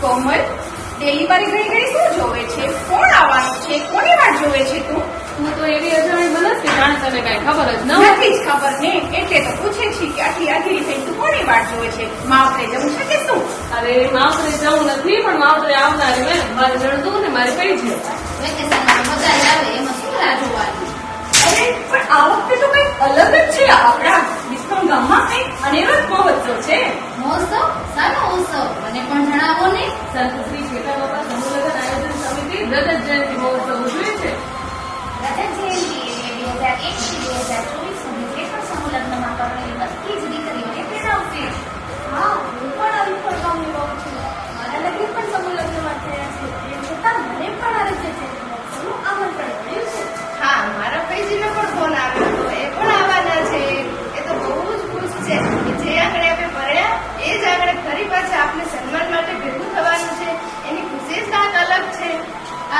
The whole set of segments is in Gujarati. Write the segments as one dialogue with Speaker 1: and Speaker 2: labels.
Speaker 1: કોમલ ડિલિવરી ગઈ ગઈ શું જોવે છે? કોણ આવવાનું છે? કોની વાત જોવે છે તું?
Speaker 2: હું તો એવી અજાણી બનસ કે જાણે તને કાંઈ ખબર જ ન
Speaker 1: નથી જ ખબર ને એટલે તો પૂછે છે કે આટલી આખી થઈ તું કોની વાત જોવે છે? માવતરે જવું છે કે શું?
Speaker 2: અરે માવતરે જવું નથી પણ માવતરે આવનારી મેં મારે જણતું ને મારે કઈ છે?
Speaker 3: વેકેશનમાં બધા જ આવે એમાં શું રાહ જોવાની?
Speaker 1: અરે પણ આ વખતે તો કંઈક અલગ જ છે આપણા વિશ્વમ ગામમાં કંઈક અનેરો મહોત્સવ છે.
Speaker 3: મહોત્સવ? શાનો ઉત્સવ મને પણ જણાવો.
Speaker 2: સંત શ્રી શ્વેતા બાબા સમૂહ આયોજન સમિતિ રજત જયંતિ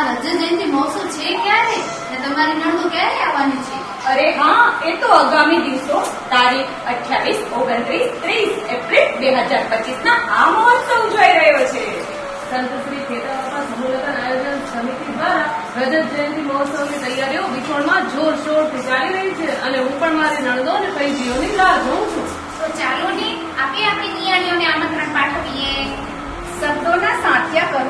Speaker 4: આ રજત જયંતિ
Speaker 3: મહોત્સવ છે ક્યારે? ને તમારી નણંદો ક્યારે આવવાની છે?
Speaker 1: અરે હા એ તો આગામી દિવસો તારીખ અઠ્યાવીસ ઓગણત્રીસ ત્રીસ એપ્રિલ બે હજાર પચીસ ના આ મહોત્સવ ઉજવાઈ રહ્યો છે.
Speaker 2: સંત શ્રી આયોજન સમિતિ દ્વારા રજત જયંતિ મહોત્સવની તૈયારીઓ વિછોડમાં જોરશોરથી ચાલી રહી છે અને હું પણ મારી નણદો અને પૈજીઓની રાહ જોઉં છું.
Speaker 4: તો ચાલો ને આપે આપણી નિયાણીઓને આમંત્રણ પાઠવીએ.
Speaker 1: શબ્દોના સાથ્યા કરો.